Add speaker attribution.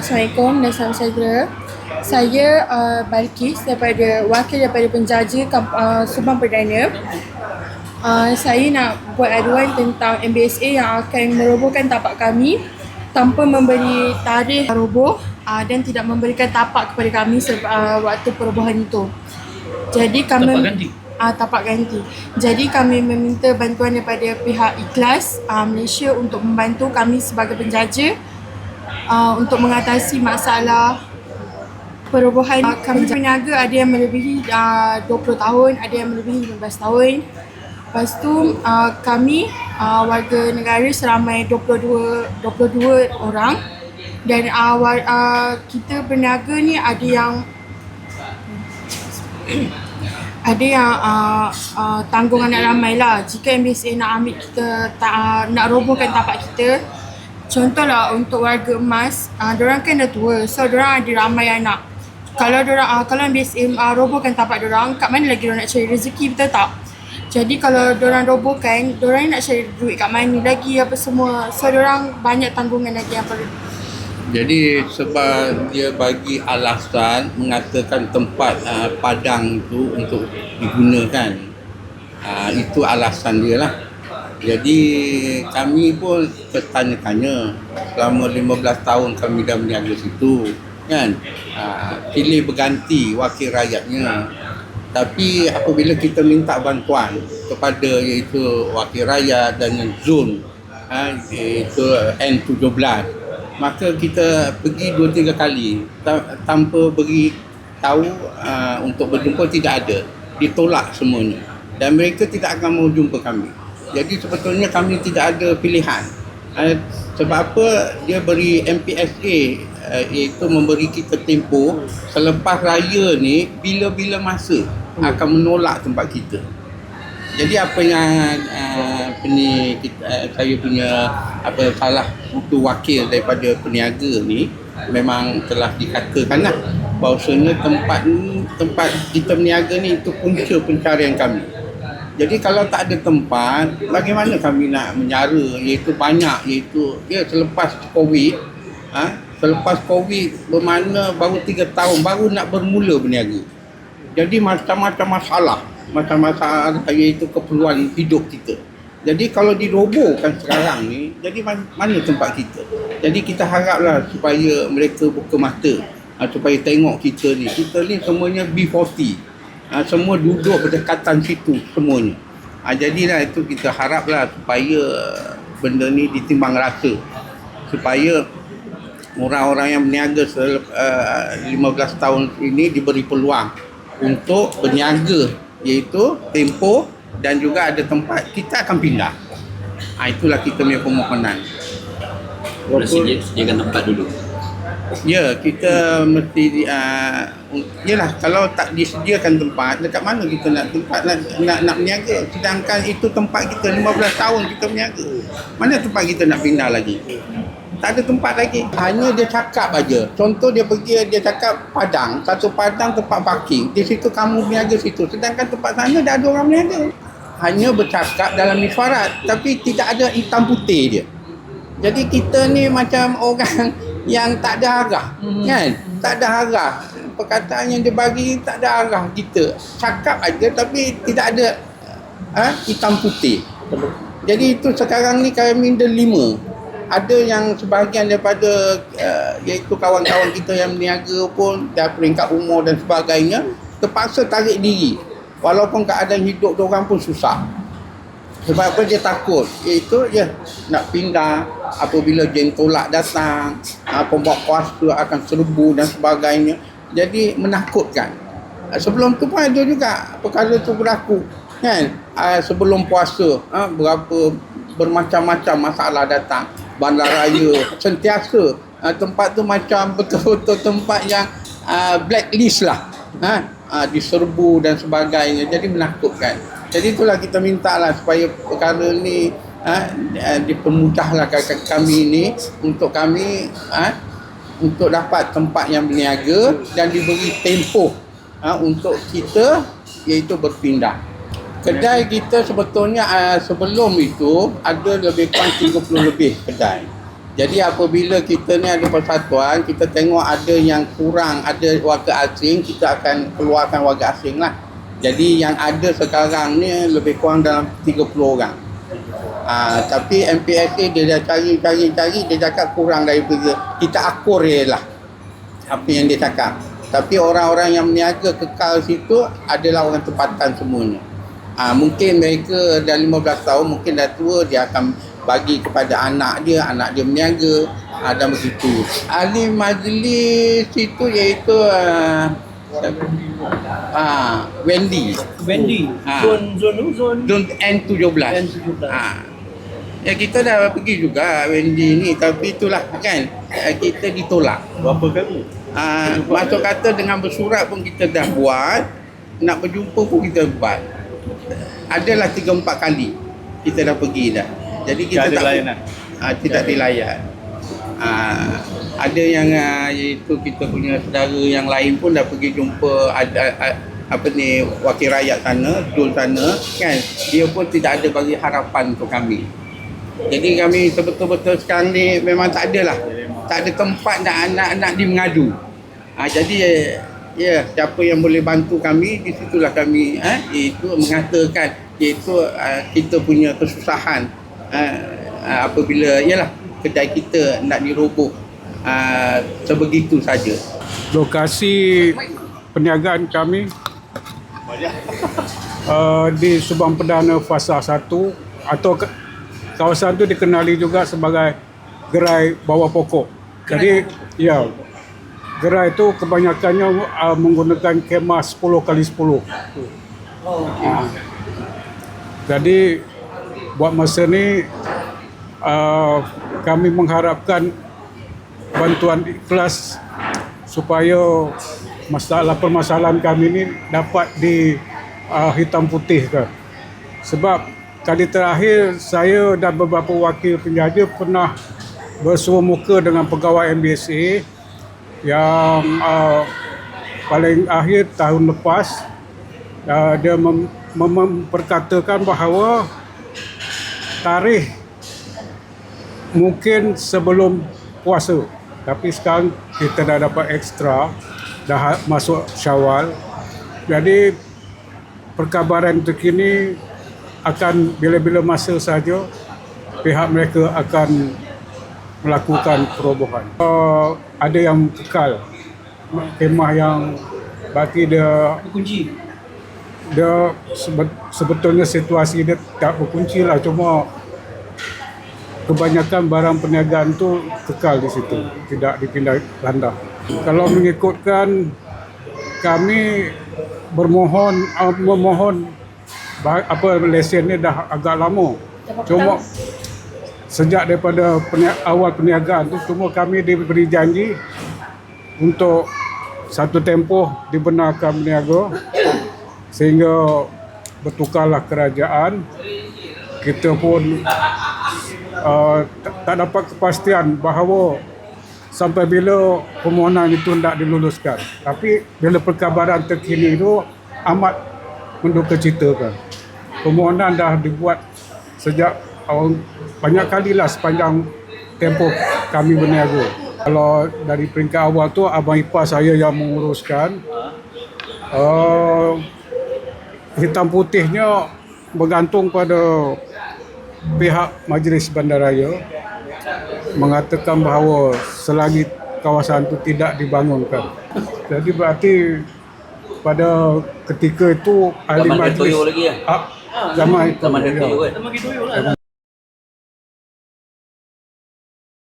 Speaker 1: Assalamualaikum dan salam sejahtera. Saya uh, Balkis daripada wakil daripada penjaja Kamp- uh, Subang Perdana. Uh, saya nak buat aduan tentang MBSA yang akan merobohkan tapak kami tanpa memberi tarikh roboh uh, dan tidak memberikan tapak kepada kami se- uh, waktu perobohan itu. Jadi kami
Speaker 2: Tapak ganti?
Speaker 1: uh, tapak ganti. Jadi kami meminta bantuan daripada pihak Ikhlas uh, Malaysia untuk membantu kami sebagai penjaja uh, untuk mengatasi masalah perobohan uh, kami peniaga ada yang melebihi uh, 20 tahun, ada yang melebihi 15 tahun. Lepas tu uh, kami uh, warga negara seramai 22 22 orang. Dan uh, war, uh, kita berniaga ni ada yang ada yang uh, uh, tanggung anak ramai lah. Jika MBSA nak ambil kita ta, uh, nak robohkan tapak kita contohlah untuk warga emas uh, diorang kan dah tua so diorang ada ramai anak kalau diorang uh, kalau MBSA uh, robohkan tapak diorang kat mana lagi diorang nak cari rezeki betul tak jadi kalau diorang robohkan diorang nak cari duit kat mana lagi apa semua so diorang banyak tanggungan lagi yang perlu
Speaker 3: Jadi sebab dia bagi alasan mengatakan tempat uh, padang tu untuk digunakan. Uh, itu alasan dia lah. Jadi kami pun bertanya-tanya selama 15 tahun kami dah berniaga situ kan. Uh, pilih berganti wakil rakyatnya. Tapi apabila kita minta bantuan kepada iaitu wakil rakyat dan zon ha, iaitu N17 maka kita pergi dua tiga kali ta- tanpa beri tahu uh, untuk berjumpa tidak ada ditolak semuanya dan mereka tidak akan mau jumpa kami jadi sebetulnya kami tidak ada pilihan. Uh, sebab apa? Dia beri MPSA uh, iaitu memberi kita tempoh selepas raya ni bila-bila masa akan menolak tempat kita. Jadi apa yang uh, ni kita, uh, saya punya apa salah satu wakil daripada peniaga ni memang telah dikatakan lah bahawasanya tempat ni tempat kita berniaga ni itu punca pencarian kami. Jadi kalau tak ada tempat, bagaimana kami nak menyara iaitu banyak iaitu ya selepas Covid ha, selepas Covid bermakna baru 3 tahun baru nak bermula berniaga. Jadi macam-macam masalah macam-macam iaitu keperluan hidup kita. Jadi kalau dirobohkan sekarang ni, jadi man- mana tempat kita? Jadi kita haraplah supaya mereka buka mata ha, supaya tengok kita ni. Kita ni semuanya B40. Ha, semua duduk berdekatan situ semuanya. Ha, jadilah itu kita haraplah supaya benda ni ditimbang rasa. Supaya orang-orang yang berniaga sel, uh, 15 tahun ini diberi peluang untuk berniaga iaitu tempoh dan juga ada tempat kita akan pindah. Ha, itulah kita punya permohonan.
Speaker 2: Boleh sedia, sediakan tempat dulu.
Speaker 3: Ya, kita mesti uh, yalah kalau tak disediakan tempat, dekat mana kita nak tempat nak nak, nak berniaga? Sedangkan itu tempat kita 15 tahun kita berniaga. Mana tempat kita nak pindah lagi? Tak ada tempat lagi. Hanya dia cakap aja. Contoh dia pergi dia cakap padang, satu padang tempat parking. Di situ kamu berniaga situ. Sedangkan tempat sana dah ada orang berniaga. Hanya bercakap dalam isyarat tapi tidak ada hitam putih dia. Jadi kita ni macam orang yang tak ada arah, mm-hmm. kan? Tak ada arah. Perkataan yang dia bagi tak ada arah kita. Cakap aja tapi tidak ada ha, hitam putih. Jadi itu sekarang ni kami ada lima. Ada yang sebahagian daripada uh, iaitu kawan-kawan kita yang berniaga pun dah peringkat umur dan sebagainya terpaksa tarik diri. Walaupun keadaan hidup orang pun susah. Sebab apa dia takut? Iaitu ya nak pindah apabila jentolak datang, ah, pembuat kuasa akan serbu dan sebagainya. Jadi menakutkan. Ah, Sebelum tu pun ada juga perkara tu berlaku. Kan? Ah, Sebelum puasa, berapa bermacam-macam masalah datang. Bandaraya sentiasa ah, tempat tu macam betul-betul tempat yang blacklist lah. Ha? Diserbu dan sebagainya. Jadi menakutkan. Jadi itulah kita minta lah supaya perkara ni ha, dipermudahlah kat kami ni untuk kami ha, untuk dapat tempat yang berniaga dan diberi tempoh ha, untuk kita iaitu berpindah. Kedai kita sebetulnya uh, sebelum itu ada lebih kurang 30 lebih kedai. Jadi apabila kita ni ada persatuan, kita tengok ada yang kurang, ada warga asing, kita akan keluarkan warga asing lah. Jadi yang ada sekarang ni lebih kurang dalam 30 orang. Ah, tapi MPSA dia dah cari-cari-cari, dia cakap kurang daripada, kita akur je lah apa yang dia cakap. Tapi orang-orang yang meniaga kekal situ adalah orang tempatan semuanya. Ah, mungkin mereka dah 15 tahun, mungkin dah tua, dia akan bagi kepada anak dia, anak dia meniaga ah, dan begitu. Ahli majlis itu iaitu uh, ah, Wendy.
Speaker 4: Wendy.
Speaker 3: Ha.
Speaker 4: Zon zon tu zon.
Speaker 3: Zon N17.
Speaker 4: N17.
Speaker 3: Ha. Ya kita dah pergi juga Wendy ni tapi itulah kan eh, kita ditolak.
Speaker 4: Berapa kali?
Speaker 3: Ah, masuk kata dengan bersurat pun kita dah buat, nak berjumpa pun kita buat. Adalah 3 4 kali kita dah pergi dah. Jadi kita
Speaker 4: Tak ada layanan?
Speaker 3: Ah, tidak dilayan. Ah, ada yang ah, iaitu kita punya saudara yang lain pun dah pergi jumpa ada apa ni wakil rakyat sana, dul sana kan. Dia pun tidak ada bagi harapan untuk kami. Jadi kami betul-betul sekarang ni memang tak ada lah. Tak ada tempat nak anak-anak di mengadu. Ha, jadi ya siapa yang boleh bantu kami di situlah kami eh, itu mengatakan iaitu uh, kita punya kesusahan uh, uh, apabila yalah kedai kita nak diroboh uh, sebegitu saja.
Speaker 5: lokasi perniagaan kami uh, di Subang Perdana Fasa 1 atau kawasan itu dikenali juga sebagai gerai bawah pokok. Jadi ya gerai itu kebanyakannya uh, menggunakan kemah 10 kali 10. Uh, jadi buat masa ni uh, kami mengharapkan bantuan ikhlas supaya masalah permasalahan kami ini dapat di uh, hitam putihkan. Sebab kali terakhir saya dan beberapa wakil penjaja pernah bersua muka dengan pegawai MBSA yang uh, paling akhir tahun lepas uh, dia mem- memperkatakan bahawa tarikh mungkin sebelum puasa tapi sekarang kita dah dapat ekstra dah ha- masuk syawal jadi perkabaran terkini akan bila-bila masa saja pihak mereka akan melakukan perobohan uh, ada yang kekal kemah yang berarti dia
Speaker 4: Kunci.
Speaker 5: dia sebe- sebetulnya situasi dia tak berkunci lah cuma kebanyakan barang perniagaan tu kekal di situ. Tidak dipindah landah. Kalau mengikutkan kami bermohon uh, memohon apa lesen ni dah agak lama. Cuma sejak daripada awal perniagaan tu cuma kami diberi janji untuk satu tempoh dibenarkan berniaga sehingga bertukarlah kerajaan. Kita pun uh, tak, dapat kepastian bahawa sampai bila permohonan itu tidak diluluskan. Tapi bila perkabaran terkini itu amat menduka citakan. Permohonan dah dibuat sejak awal banyak kalilah sepanjang tempoh kami berniaga. Kalau dari peringkat awal tu abang ipar saya yang menguruskan uh, hitam putihnya bergantung pada pihak majlis bandaraya mengatakan bahawa selagi kawasan itu tidak dibangunkan. Jadi berarti pada ketika itu ahli
Speaker 2: Zaman
Speaker 5: majlis
Speaker 2: lagi ya?
Speaker 5: Ah, zaman itu.
Speaker 2: Zaman
Speaker 5: ya.
Speaker 2: Dato'